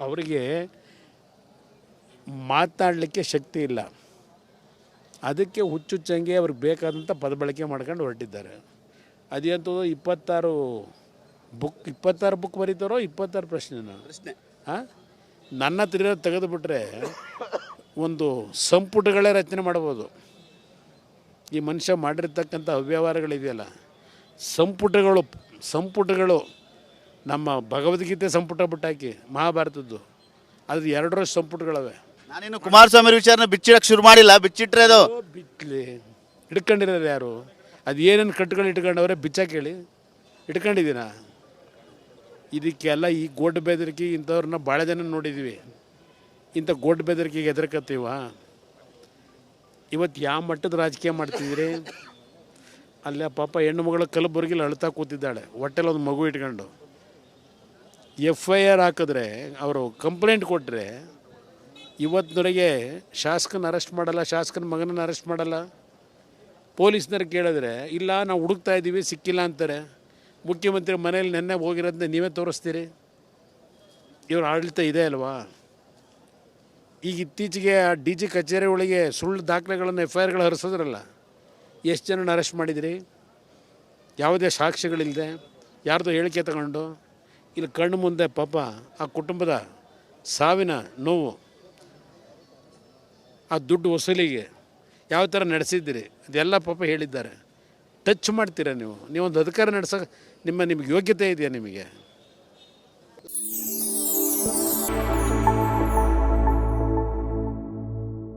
ಅವರಿಗೆ ಮಾತಾಡಲಿಕ್ಕೆ ಶಕ್ತಿ ಇಲ್ಲ. ಅದಕ್ಕೆ ಹುಚ್ಚುಚ್ಚಂಗೆ ಅವ್ರಿಗೆ ಬೇಕಾದಂಥ ಪದಬಳಕೆ ಮಾಡ್ಕೊಂಡು ಹೊರಟಿದ್ದಾರೆ. ಅದೇಂತೂ ಇಪ್ಪತ್ತಾರು ಬುಕ್ ಇಪ್ಪತ್ತಾರು ಬುಕ್ ಬರೀತಾರೋ ಇಪ್ಪತ್ತಾರು ಪ್ರಶ್ನೆನ ಪ್ರಶ್ನೆ. ಹಾಂ? ನನ್ನ ಹತ್ರ ತೆಗೆದುಬಿಟ್ರೆ ಒಂದು ಸಂಪುಟಗಳೇ ರಚನೆ ಮಾಡ್ಬೋದು. ಈ ಮನುಷ್ಯ ಮಾಡಿರ್ತಕ್ಕಂಥ ಅವ್ಯವಹಾರಗಳಿದೆಯಲ್ಲ. ಸಂಪುಟಗಳು ಸಂಪುಟಗಳು ನಮ್ಮ ಭಗವದ್ಗೀತೆ ಸಂಪುಟ ಬಿಟ್ಟಾಕಿ ಮಹಾಭಾರತದ್ದು. ಅದು ಎರಡರ ಸಂಪುಟಗಳವೆ. ನಾನೇನು ಕುಮಾರಸ್ವಾಮಿ ವಿಚಾರನ ಬಿಚ್ಚಿಡಕ್ಕೆ ಶುರು ಮಾಡಿಲ್ಲ. ಬಿಚ್ಚಿಟ್ರೆ ಅದು ಬಿಟ್ಲಿ. ಹಿಡ್ಕೊಂಡಿರೋರು ಯಾರು? ಅದು ಏನೇನು ಕಟ್ಟುಗಳು ಇಟ್ಕೊಂಡವ್ರೆ ಬಿಚ್ಚಾಕೇಳಿ ಹೇಳಿ ಇಟ್ಕೊಂಡಿದ್ದೀನ ಇದಕ್ಕೆಲ್ಲ ಈ ಗೋಡ್ ಬೆದರಿಕೆ ಇಂಥವ್ರನ್ನ ಭಾಳ ಜನ ನೋಡಿದ್ವಿ. ಇಂಥ ಗೋಡ್ ಬೆದರಿಕೆಗೆ ಎದುರ್ಕತ್ತೀವ ಇವತ್ತು ಯಾವ ಮಟ್ಟದ ರಾಜಕೀಯ ಮಾಡ್ತಿದ್ದೀರಿ? ಅಲ್ಲೇ ಪಾಪ ಹೆಣ್ಣು ಮಗಳ ಕಲಬುರಗಿಲಿ ಅಳ್ತಾ ಕೂತಿದ್ದಾಳೆ. ಹೊಟ್ಟೆಲಿ ಒಂದು ಮಗು ಇಟ್ಕೊಂಡು. ಎಫ್ ಐ ಆರ್ ಹಾಕಿದ್ರೆ, ಅವರು ಕಂಪ್ಲೇಂಟ್ ಕೊಟ್ಟರೆ ಇವತ್ತಿನವರೆಗೆ ಶಾಸಕನ ಅರೆಸ್ಟ್ ಮಾಡಲ್ಲ, ಶಾಸಕನ ಮಗನನ್ನ ಅರೆಸ್ಟ್ ಮಾಡಲ್ಲ. ಪೊಲೀಸ್ನವ್ರು ಕೇಳಿದ್ರೆ, ಇಲ್ಲ, ನಾವು ಹುಡುಕ್ತಾ ಇದ್ದೀವಿ ಸಿಕ್ಕಿಲ್ಲ ಅಂತಾರೆ. ಮುಖ್ಯಮಂತ್ರಿ ಮನೇಲಿ ನೆನ್ನೆ ಹೋಗಿರೋದನ್ನ ನೀವೇ ತೋರಿಸ್ತೀರಿ? ಇವ್ರ ಆಡಳಿತ ಇದೆ ಅಲ್ವಾ? ಈಗ ಇತ್ತೀಚೆಗೆ ಆ ಡಿ ಜಿ ಕಚೇರಿ ಒಳಗೆ ಸುಳ್ಳು ದಾಖಲೆಗಳನ್ನು ಎಫ್ ಐ ಆರ್ಗಳು ಹರಿಸೋದ್ರಲ್ಲ, ಎಷ್ಟು ಜನನ ಅರೆಸ್ಟ್ ಮಾಡಿದಿರಿ? ಯಾವುದೇ ಸಾಕ್ಷ್ಯಗಳಿಲ್ಲದೆ ಯಾರ್ದೋ ಹೇಳಿಕೆ ತಗೊಂಡು? ಇಲ್ಲಿ ಕಣ್ಣು ಮುಂದೆ ಪಾಪ ಆ ಕುಟುಂಬದ ಸಾವಿನ ನೋವು, ಆ ದುಡ್ಡು ವಸೂಲಿಗೆ ಯಾವ ಥರ ನಡೆಸಿದ್ದೀರಿ? ಅದೆಲ್ಲ ಪಾಪ ಹೇಳಿದ್ದಾರೆ. ಟಚ್ ಮಾಡ್ತೀರಾ ನೀವು? ನೀವೊಂದು ಅಧಿಕಾರ ನಡೆಸೋಕೆ ನಿಮ್ಮ, ನಿಮಗೆ ಯೋಗ್ಯತೆ ಇದೆಯಾ ನಿಮಗೆ?